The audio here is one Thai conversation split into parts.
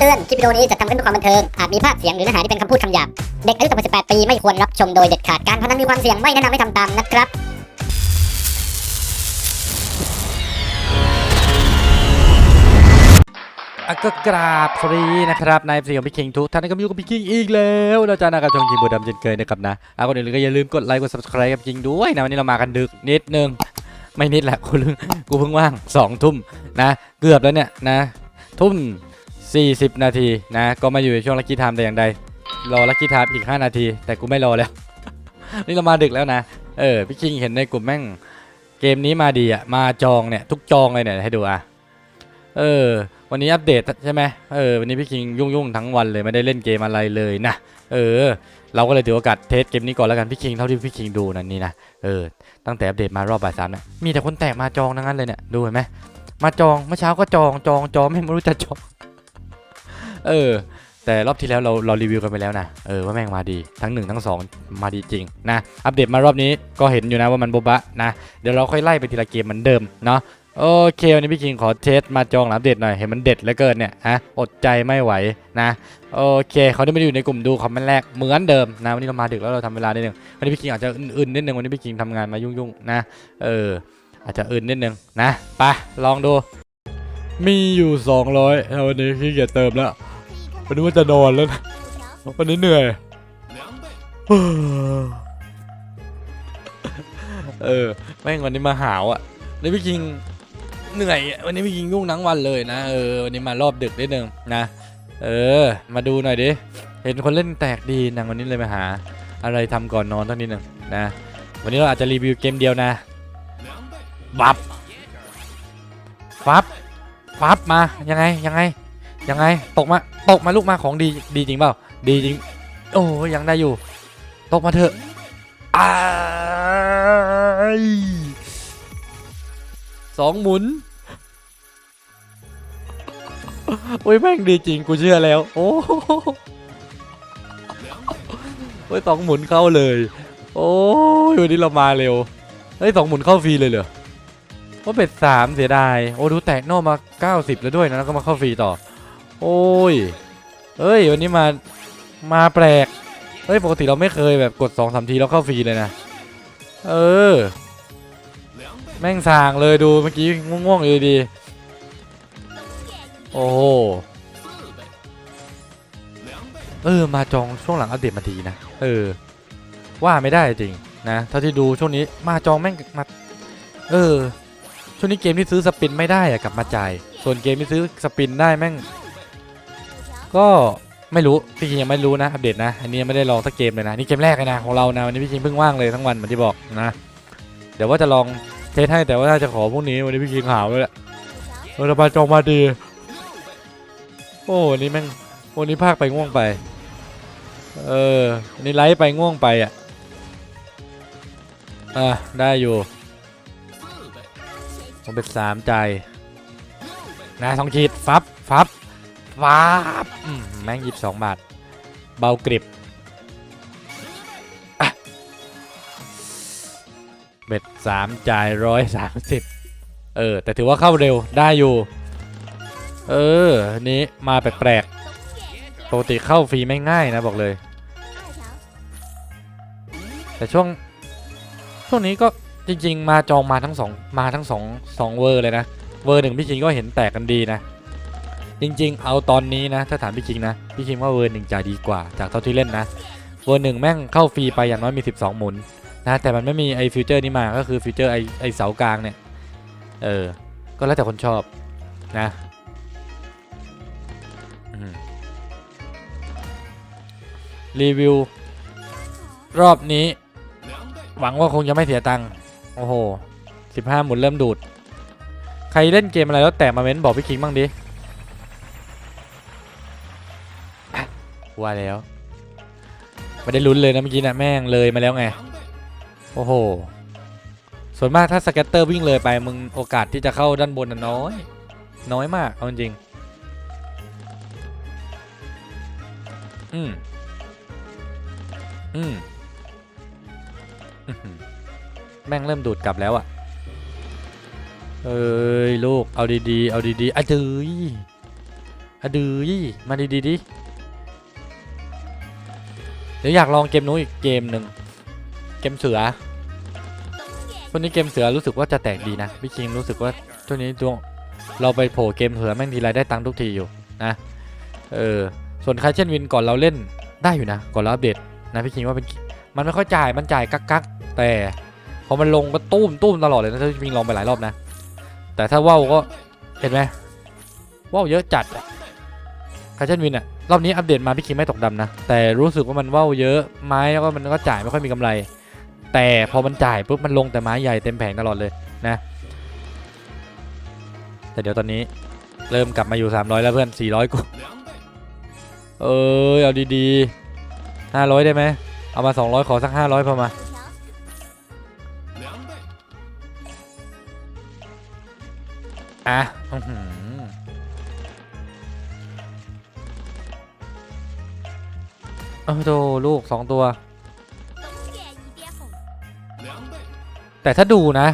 เตือน คลิปวิดีโอนี้จะทำขึ้นเพื่อความบันเทิง อาจมีภาพเสียงหรือเนื้อหาที่เป็นคำพูดคำหยาบ เด็กอายุต่ำกว่า18 ปีไม่ควรรับชมโดยเด็ดขาด การพนันมีความเสี่ยงไม่แนะนำให้ทำตามนะครับ อะก็กราบสวัสดีนะครับนายสีของพี่คิงทุกท่านก็มีอยู่กับพี่คิงอีกแล้วเราจะนะครับชงคิงบูดำเช่นเคยนะครับนะอะก่อนอื่นก็อย่าลืมกดไลค์กด subscribe กับคิงด้วยนะวันนี้เรามากันดึกนิดนึง ไม่นิดแหละกูเพิ่งกูเพิ่งว่างสองทุ่มนะ เกือบแล้วเนี่ยนะ ทุ่ม 40 นาทีนะก็มาอยู่ในช่วงลักกี้ไทม์แต่อย่างใด รอลักกี้ไทม์อีก 5 นาที แต่กูไม่รอแล้ว นี่เรามาดึกแล้วนะ เออพี่คิงเห็นในกลุ่มแม่ง เกมนี้มาดีอะ มาจองเนี่ย ทุกจองเลยเนี่ย ให้ดูอะ เออ วันนี้อัปเดตใช่ไหมเออวันนี้พี่คิงยุ่งๆทั้งวันเลยไม่ได้เล่นเกมอะไรเลยนะเออ เราก็เลยถือโอกาสเทสเกมนี้ก่อนแล้วกันพี่คิงเท่าที่พี่คิงดูนั่นนี่นะเออตั้งแต่อัปเดตมารอบบ่ายสามเนี่ยมีแต่คนแตกมาจองทั้งนั้นเลยเนี่ยดูเห็นไหมมาจองเมื่อเช้าก็จองจองจองไม่รู้จะจอง เออ แต่รอบที่แล้วเราเรารีวิวกันไปแล้วนะ เออว่าแม่งมาดีทั้งหนึ่งทั้งสองมาดีจริงนะ อัปเดตมารอบนี้ก็เห็นอยู่นะว่ามันโบบะนะ เดี๋ยวเราค่อยไล่ไปทีละเกมเหมือนเดิมเนาะโอเควันนี้พี่คิงขอเทสมาจองหลังอัปเดตหน่อยเห็นมันเด็ดเหลือเกินเนี่ยฮะอดใจไม่ไหวนะโอเคเขาได้ไม่อยู่ในกลุ่มดูคอมเมนต์แรกเหมือนเดิมนะวันนี้เรามาดึกแล้วเราทำเวลานิดนึงวันนี้พี่คิงอาจจะอื่นๆนิดนึงวันนี้พี่คิงทำงานมายุ่งๆนะเอออาจจะอื่นนิดนึงนะไปลองดู มีอยู่ 200แล้ววันนี้พี่เกียจเติมแล้ววันนี้ว่าจะนอนแล้วนะวันนี้เหนื่อย เออ แม่งวันนี้มาหาวอะวันนี้พี่คิงเหนื่อยอะวันนี้พี่คิงยุ่งทั้งวันเลยนะ เออ วันนี้มารอบดึกนิดนึงนะ เออ มาดูหน่อยดิ เห็นคนเล่นแตกดีนังวันนี้เลยมาหา อะไรทำก่อนนอนเท่านี้หนึ่งนะ วันนี้เราอาจจะรีวิวเกมเดียวนะ บับฟับ ฟับมายังไงยังไงยังไงตกมาตกมาลูกมาของดีดีจริงเปล่าดีจริง โอ้ยังได้อยู่ ตกมาเถอะอสองหมุนโอ้ยแม่งดีจริงกูเชื่อแล้ว โอ้โหโอ้ยสองหมุนเข้าเลย โอ้ยวันนี้เรามาเร็วเฮ้ยสองหมุนเข้าฟรีเลยเหรอ ว่าเป็ดสามเสียดาย โอ้ดูแตกโน่มา 90 แล้วด้วยนะแล้วก็มาเข้าฟรีต่อ โอ้ยเฮ้ยวันนี้มามาแปลกเฮ้ยปกติเราไม่เคยแบบกด2อสทีแล้วเข้าฟรีเลยนะ เออ แม่งสางเลยดูเมื่อกี้ง่วงๆอยู่ดี โอ้เออมาจองช่วงหลังอัปเดตมาดีนะ เออ ว่าไม่ได้จริงนะเท่าที่ดูช่วงนี้มาจองแม่งมา เออ ช่วงนี้เกมที่ซื้อสปินไม่ได้อะกลับมาจ่าย ส่วนเกมที่ซื้อสปินได้แม่ง ก็ไม่รู้พี่คิงยังไม่รู้นะอัปเดตนะอันนี้ยังไม่ได้ลองสักเกมเลยนะนี่เกมแรกเลยนะของเรานะวันนี้พี่คิงเพิ่งว่างเลยทั้งวันเหมือนที่บอกนะเดี๋ยวว่าจะลองเทสให้แต่ว่าถ้าจะขอพวกนี้วันนี้พี่คิงหาวเลยแหละเออระบาจองมาดี โอ้วันนี้แม่งวันนี้ภาคไปง่วงไป เออวันนี้ไลฟ์ไปง่วงไปอะอะได้อยู่ ผมเป็นสามใจนะสองขีดฟับฟับฟับแม่งยิบสองบาท เบากริบอะเบ็ดสามจ่ายร้อยสามสิบเออ แต่ถือว่าเข้าเร็วได้อยู่ เออนนี้มาแปลกๆปกติเข้าฟรีไม่ง่ายนะบอกเลย แต่ช่วง ช่วงนี้ก็ จริง ๆ มาจองมาทั้งสองมาทั้งสองสองเวอร์เลยนะ เวอร์หนึ่งพี่คิงก็เห็นแตกกันดีนะ จริง ๆ เอาตอนนี้นะถ้าถามพี่คิงนะพี่คิงว่าเวอร์หนึ่งจะดีกว่าจากเท่าที่เล่นนะ เวอร์หนึ่งแม่งเข้าฟรีไปอย่างน้อยมี 12 หมุนนะแต่มันไม่มีไอฟิวเจอร์นี้มาก็คือฟิวเจอร์ไอไอเสากลางเนี่ยเออก็แล้วแต่คนชอบนะรีวิว รอบนี้ หวังว่าคงจะไม่เสียตังค์ โอ้โหสิบห้าหมุนเริ่มดูด ใครเล่นเกมอะไรแล้วแต่มาเม้นบอกพี่คิงบ้างดิว่าแล้วไม่ได้ลุ้นเลยนะเมื่อกี้นะแม่งเลยมาแล้วไง โอ้โห ส่วนมากถ้าสเก็ตเตอร์วิ่งเลยไปมึงโอกาสที่จะเข้าด้านบนน,น้อย น้อยมากเอาจริงอืมอืม แม่งเริ่มดูดกลับแล้วอะเอ้ยลูกเอาดีๆเอาดีๆอะเจ้ยอะดือยมาดีๆดิเดี๋ยวอยากลองเกมนู้นอีกเกมหนึ่งเกมเสือวันนี้เกมเสือรู้สึกว่าจะแตกดีนะพี่คิงรู้สึกว่าช่วงนี้ดวงเราไปโผล่เกมเสือแม่งทีไรได้ตังค์ทุกทีอยู่นะเออส่วนคาเช่นวินก่อนเราเล่นได้อยู่นะก่อนเราอัปเดตนะพี่คิงว่าเป็นมันไม่ค่อยจ่ายมันจ่ายกักกักๆแต่ อมันลงก็ตุ้มตุ้มตลอดเลยนะถ้าพี่คิงลองไปหลายรอบนะ แต่ถ้าว่าวก็เห็นไหมว่าวเยอะจัดอะคาช่นวินอะรอบนี้อัปเดตมาพี่คิงไม่ตกดำนะ แต่รู้สึกว่ามันว่าวเยอะไม้แล้วก็มันก็จ่ายไม่ค่อยมีกำไร แต่พอมันจ่ายปุ๊บมันลงแต่ไม้ใหญ่เต็มแผงตลอดเลยนะ แต่เดี๋ยวตอนนี้เริ่มกลับมาอยู่ 300 แล้วเพื่อน 400กูเออเอาดีๆ500 ได้ไหมเอามา 200 ขอสัก 500พอมา อะโอ้โหลูกสองตัว แต่ถ้าดูนะ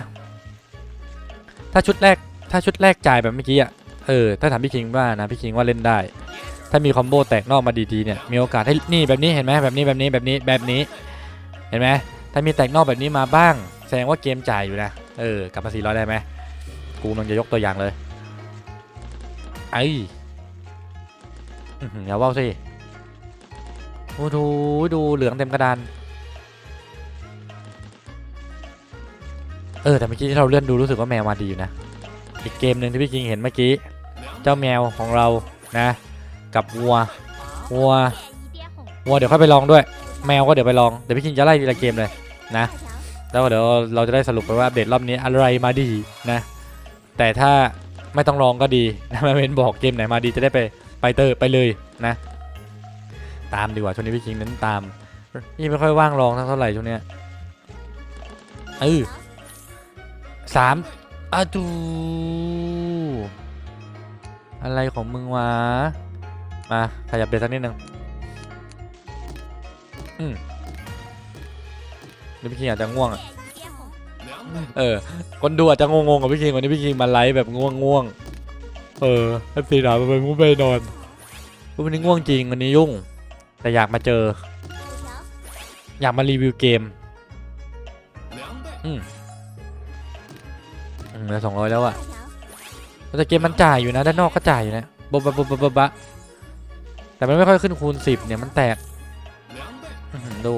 ถ้าชุดแรกถ้าชุดแรกจ่ายแบบเมื่อกี้อะเออถ้าถามพี่คิงว่านะพี่คิงว่าเล่นได้ ถ้ามีคอมโบแตกนอกมาดีๆเนี่ยมีโอกาสให้นี่แบบนี้เห็นไหมแบบนี้แบบนี้แบบนี้แบบนี้เห็นไหมถ้ามีแตกนอกแบบนี้มาบ้าง แสดงว่าเกมจ่ายอยู่นะเออกลับมาสี่ร้อยได้ไหม กูมันจะยกตัวอย่างเลย ไอ้อย่าว่าวสิโอ้โหดูเหลืองเต็มกระดาน เออ แต่เมื่อกี้ที่เราเลื่อนดูรู้สึกว่าแมวมาดีอยู่นะ อีกเกมหนึ่งที่พี่กิงเห็นเมื่อกี้ เจ้าแมวของเรานะ กับวัว วัว วัวเดี๋ยวค่อยไปลองด้วย แมวก็เดี๋ยวไปลอง เดี๋ยวพี่กิงจะไล่ทีละเกมเลยนะ แล้วเดี๋ยวเราจะได้สรุปไปว่าเดตรอบนี้อะไรมาดีนะ แต่ถ้าไม่ต้องลองก็ดีมาเวนบอกเกมไหนมาดีจะได้ไปไปเตอร์ไปเลยนะ ตามดีกว่าช่วงนี้พี่คิงนั้นตามยี่ไม่ค่อยว่างลองเท่าไหร่ช่วงเนี้ยเออสามอะดูอะไรของมึงวะ มาขยับเบสสักนิดนึงอืมพี่คิงอาจจะง่วงอะ เออ คนดูอาจจะงงๆกับพี่คิงวันนี้พี่คิงมาไลฟ์แบบง่วงๆเออไอ้สีดาไปมุ้ไปนอนวันนี้ง่วงจริงวันนี้ยุ่ง แต่อยากมาเจอ อยากมารีวิวเกม อืมเหลือสองร้อยแล้วอะแต่เกมมันจ่ายอยู่นะ ด้านนอกก็จ่ายอยู่นะบบบบบบบบะแต่มันไม่ค่อยขึ้นคูณสิบเนี่ยมันแตกดู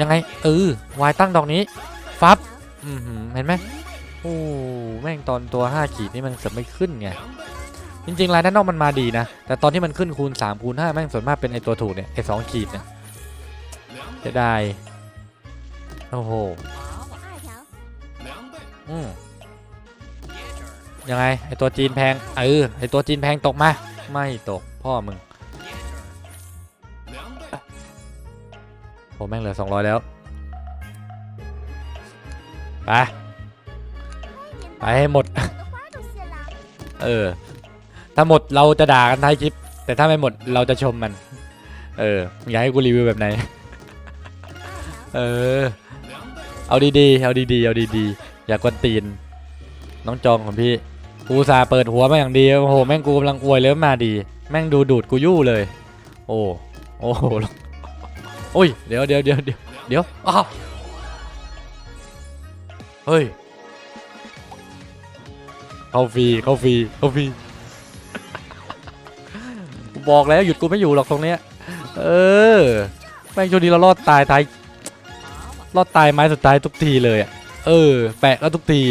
ยังไงเออวายตั้งดอกนี้ฟับอือหือเห็นไหมโอ้แม่งตอนตัว 5 ขีดนี่มันเสือกไม่ขึ้นไงจริงๆลายด้านนอกมันมาดีนะ แต่ตอนที่มันขึ้นคูณ3คูณ5แม่งส่วนมากเป็นไอตัวถูกเนี่ยไอสองขีดเนี่ยจะได้โอ้โห，อืมยังไงไอตัวจีนแพงเออไอตัวจีนแพงตกมา ไม่ตกพ่อมึง โอ้แม่งเหลือ 200 แล้ว ไป ไปให้หมด เออ ถ้าหมดเราจะด่ากันท้ายคลิป แต่ถ้าไม่หมดเราจะชมมัน เออ อยากให้กูรีวิวแบบไหน เออ เอาดีๆ เอาดีๆ เอาดีๆ อย่ากวนตีน น้องจองของพี่ กูซาเปิดหัวมาอย่างดี โอ้โห แม่งกูกำลังอวยเลยมาดี แม่งดูดูดกูยู่เลย โอ้ โอ้โห โอ้ย เดี๋ยวเดี๋ยวเดี๋ยวเดี๋ยวเดี๋ยวอ้าวเฮ้ย เข้าฟรีเข้าฟรีเข้าฟรีบอกแล้วหยุดกูไม่อยู่หรอกตรงเนี้ย เออ แม่งช่วงนี้เรารอดตายท้ายรอดตายไม้สุดท้ายทุกทีเลยอะ เออ แปะก็ทุกที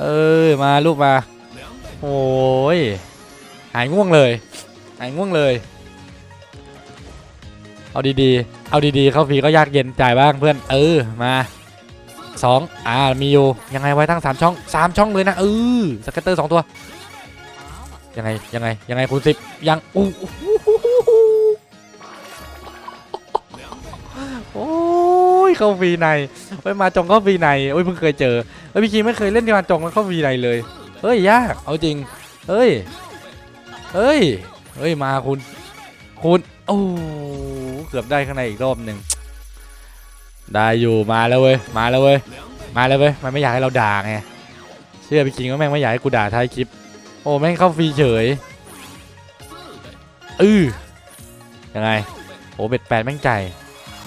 เออ มาลูกมา โอ้ย หายง่วงเลย หายง่วงเลย เอาดีๆ เอาดีๆ เข้าฟรีก็ยากเย็นจ่ายบ้างเพื่อน เออ มาสองอ่า มีอยู่ ยังไงไว้ตั้งสามช่องสามช่องเลยนะเออสเก็ตเตอร์สองตัว ยังไง ยังไง ยังไงคูณสิบยังอู้โอ้ยเข้าฟรีในไปมาจองเข้าฟรีในโอ้ยเพิ่งเคยเจอเอ้ยพี่คีไม่เคยเล่นที่มาจองแล้วเข้าฟรีในเลย เฮ้ยยาก เอาจริง เฮ้ย เฮ้ย เฮ้ยมาคุณ คุณ โอ้ เกือบได้ข้างในอีกรอบหนึ่งได้อยู่มาแล้วเว้ยมาแล้วเว้ยมาแล้วเว้ยมันไม่อยากให้เราด่าไงเชื่อพี่คิงว่าแม่งไม่อยากให้กูด่าท้ายคลิป โอ้แม่งเข้าฟรีเฉยอือยังไงโอ้เบ็ดแปดแม่งจ่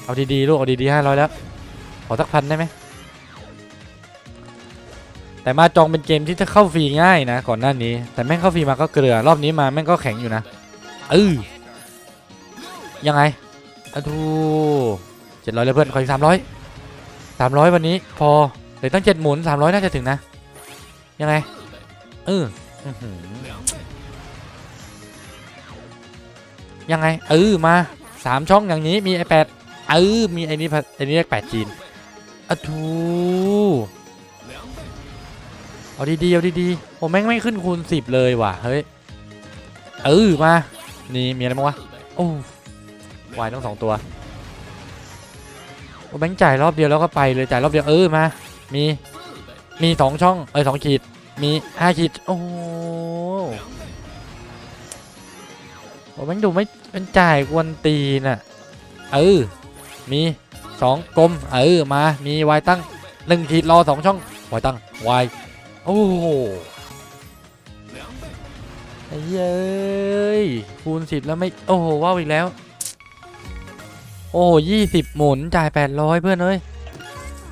เอาดีๆลูกเอาดีๆห้าร้อยแล้วขอสักพันได้ไหมแต่มาจองเป็นเกมที่จะเข้าฟรีง่ายนะก่อนหน้านี้ แต่แม่งเข้าฟรีมาก็เกลือรอบนี้มาแม่งก็แข็งอยู่นะอือยังไง อะทูเจ็ดร้อยเลยเพื่อนขออีกสามร้อยสามร้อยวันนี้พอเดี๋ยตั้งเจ็ดหมุนสามร้อยน่าจะถึงนะ ยังไงเอออื้ออยังไง เออมาสามช่องอย่างนี้มีไอแปดเออมีไอนี้ไอนี้เลขแปดจีนอะทูเอาดีๆเอาดีๆผมแม่งไม่ขึ้นคูณสิบเลยว่ะเฮ้ยเออมานี่มีอะไรบ้างวะโอ้ วายต้องสองตัวโอ้แบงค์จ่ายรอบเดียวแล้วก็ไปเลยจ่ายรอบเดียวเออมา มี มีสองช่องเออสองขีด มีห้าขีด โอ้โหโอ้แม่งดูไม่เป็นจ่ายกวนตีน่ะ เออ มีสองกลมเออมา มีวายตั้งหนึ่งขีดรอสองช่องวายตั้งวายโอ้โหไอ้เย้ยคูณสิบแล้วไม่ โอ้โหว้าวอีกแล้ว โอ้ยี่สิบหมุนจ่ายแปดร้อยเพื่อนเอ้ย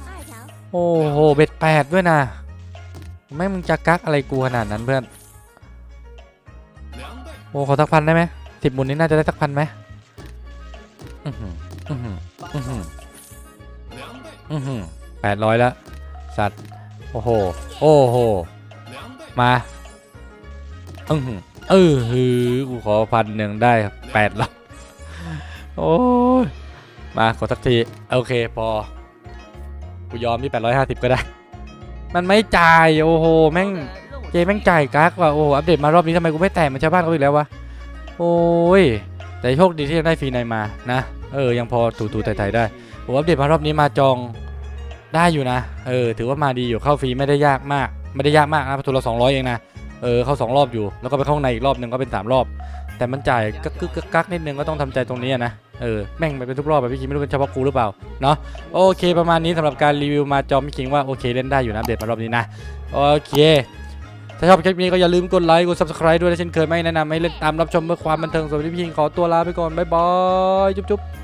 二条，โอ้โห เบ็ดแปดด้วยนะแม่งมึงจะกักอะไรกูขนาดนั้นเพื่อน โอ้ ขอสักพันได้ไหมสิบหมุนนี้น่าจะได้สักพันไหมอือหืออือหืออือหืออือหือแปดร้อยแล้วสัตว์ โอ้โห โอ้โห มาอือหือเออฮือกูขอพันหนึ่งได้แปดร้อยโอ้ย มา ขอสักที โอเค พอ กูยอมที่ 850 ก็ได้ มันไม่จ่าย โอ้โห แม่ง เจแม่งจ่ายกักว่ะ โอ้โห อัปเดตมารอบนี้ทำไมกูไม่แตกมือนชาวบ้านเขาอีกแล้ววะ โอ้ย แต่โชคดีที่ยังได้ฟรีในมา นะ เออ ยังพอถูๆไถ่ๆได้โอ้อัปเดตมารอบนี้มาจองได้อยู่นะ เออ ถือว่ามาดีอยู่ เข้าฟรีไม่ได้ยากมาก ไม่ได้ยากมากนะประตูละ200 เองนะ เออเข้าสองรอบอยู่ แล้วก็ไปเข้างในอีกรอบหนึ่งก็เป็นสามรอบ แต่มันจ่ายกักกึกกักกักนิดนึงก็ต้องทำใจตรงนี้นะเออแม่งมันเป็นทุกรอบแบบพี่คิงไม่รู้เป็นเฉพาะกูหรือเปล่าเนาะโอเคประมาณนี้สำหรับการรีวิวมาจอมพี่คิงว่าโอเคเล่นได้อยู่นะอัปเดตมารอบนี้นะโอเคถ้าชอบคลิปนี้ก็อย่าลืมกดไลค์กด subscribe ด้วยนะเช่นเคยไม่แนะนำให้เล่นตามรับชมเพื่อความบันเทิงสวัสดีพี่คิงขอตัวลาไปก่อนบ๊ายบายจุ๊บๆ